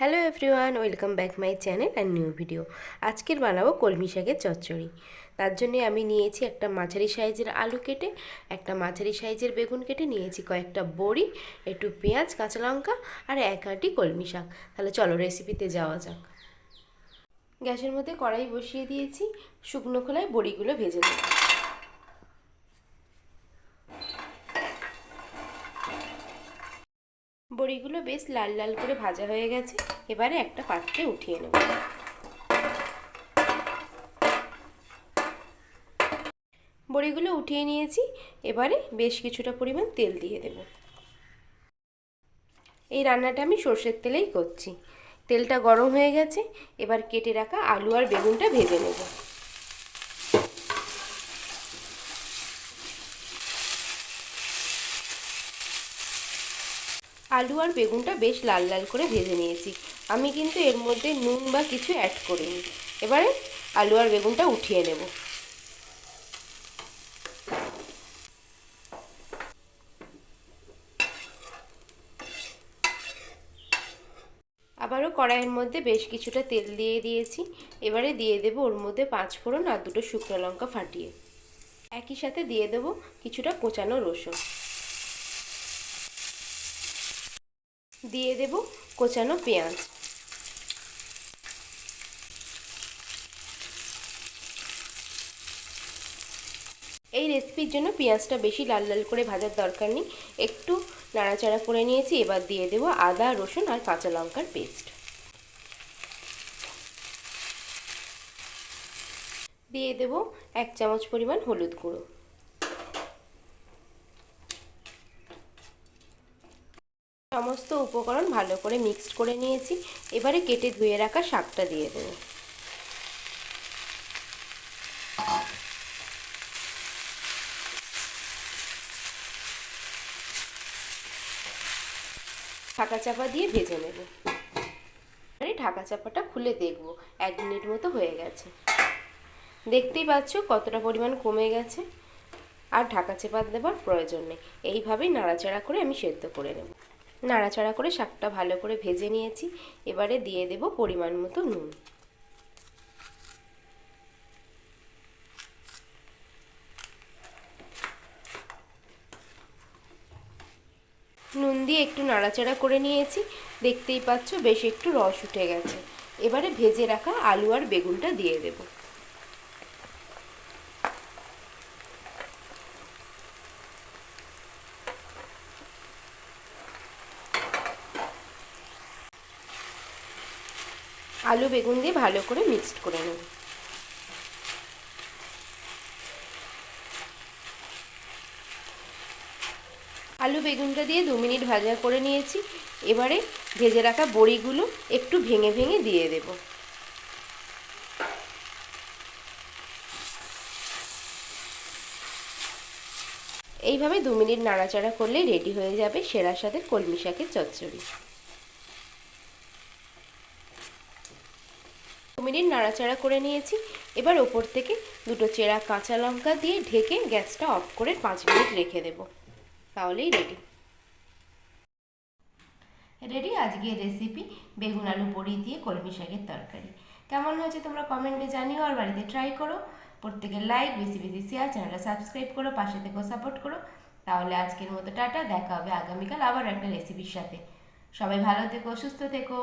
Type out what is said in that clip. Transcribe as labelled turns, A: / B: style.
A: Hello everyone welcome back my channel and new video আজকের বানাবো কলমি শাকের চচ্চড়ি। তার জন্যে আমি নিয়েছি একটা মাঝারি সাইজের আলু কেটে, একটা মাঝারি সাইজের বেগুন কেটে, নিয়েছি কয়েকটা বড়ি, একটু পেঁয়াজ, কাঁচা লঙ্কা আর এক আঁটি কলমি শাক। তাহলে চলো রেসিপিতে যাওয়া যাক। গ্যাসের মধ্যে কড়াই বসিয়ে দিয়েছি, শুকনো খোলায় বড়িগুলো ভেজে নেব। বড়িগুলো বেশ লাল লাল করে ভাজা হয়ে গেছে। এবারে একটা পাত্রে উঠিয়ে নেব। বড়িগুলো উঠিয়ে নিয়েছি। এবারে বেশ কিছুটা পরিমাণ তেল দিয়ে দেব। এই রান্নাটা আমি সর্ষের তেলেই করছি। তেলটা গরম হয়ে গেছে। এবার কেটে রাখা আলু আর বেগুনটা ভেজে নেব। আলু আর বেগুনটা বেশ লাল লাল করে ভেজে নিয়েছি। আমি কিন্তু এর মধ্যে নুন বা কিছু অ্যাড করিনি। এবারে আলু আর বেগুনটা উঠিয়ে নেব। আবারও কড়াইয়ের মধ্যে বেশ কিছুটা তেল দিয়ে দিয়েছি। এবারে দিয়ে দেব ওর মধ্যে পাঁচ ফোড়ন আর দুটো শুকনো লঙ্কা ফাটিয়ে। একই সাথে দিয়ে দেব কিছুটা কোচানো রসুন। দিয়ে দেব কোচানো পেঁয়াজ। এই রেসিপির জন্য পেঁয়াজটা বেশি লাল লাল করে ভাজার দরকার নেই। একটু নাড়াচাড়া করে নিয়েছি, এবার দিয়ে দেব আদা, রসুন আর কাঁচা লঙ্কার পেস্ট। দিয়ে দেব এক চামচ পরিমাণ হলুদ গুঁড়ো। সমস্ত উপকরণ ভালো করে মিক্সড করে নিয়েছি। এবারে কেটে ধুয়ে রাখা শাকটা দিয়ে দেবো। ঢাকা চাপা দিয়ে ভেজে নেব। এবারে ঢাকা চাপাটা খুলে দেখব। এক মিনিট মতো হয়ে গেছে। দেখতেই পাচ্ছ কতটা পরিমাণ কমে গেছে। আর ঢাকা চাপা দেবার প্রয়োজন নেই। এইভাবেই নাড়াচাড়া করে আমি সেদ্ধ করে নেব। নাড়াচাড়া করে শাকটা ভালো করে ভেজে নিয়েছি। এবারে দিয়ে দেব পরিমাণ মতো নুন। নুন দিয়ে একটু নাড়াচাড়া করে নিয়েছি। দেখতেই পাচ্ছ বেশ একটু রস উঠে গেছে। এবারে ভেজে রাখা আলু আর বেগুনটা দিয়ে দেব। আলু বেগুন দিয়ে ভালো করে মিক্সড করে নেব। আলু বেগুনটা দিয়ে দু মিনিট ভাজা করে নিয়েছি। এবারে ভেজে রাখা বড়িগুলো একটু ভেঙে ভেঙে দিয়ে দেব। এইভাবে দু মিনিট নাড়াচাড়া করলেই রেডি হয়ে যাবে সেরা সাথে কলমি শাকের চচ্চড়ি। মিনিট নাড়াচাড়া করে নিয়েছি। এবার ওপর থেকে দুটো চেরা কাঁচা লঙ্কা দিয়ে ঢেকে গ্যাসটা অফ করে পাঁচ মিনিট রেখে দেবো। তাহলেই রেডি রেডি আজকের রেসিপি বেগুন আলু বড়ি দিয়ে কলমি শাকের তরকারি। কেমন হয়েছে তোমরা কমেন্টে জানিও আর বাড়িতে ট্রাই করো। প্রত্যেকের লাইক বেশি বেশি শেয়ার চ্যানেলটা সাবস্ক্রাইব করো, পাশে থেকেও সাপোর্ট করো। তাহলে আজকের মতো টাটা, দেখা হবে আগামীকাল আবার একটা রেসিপির সাথে। সবাই ভালো থেকো, সুস্থ থেকো।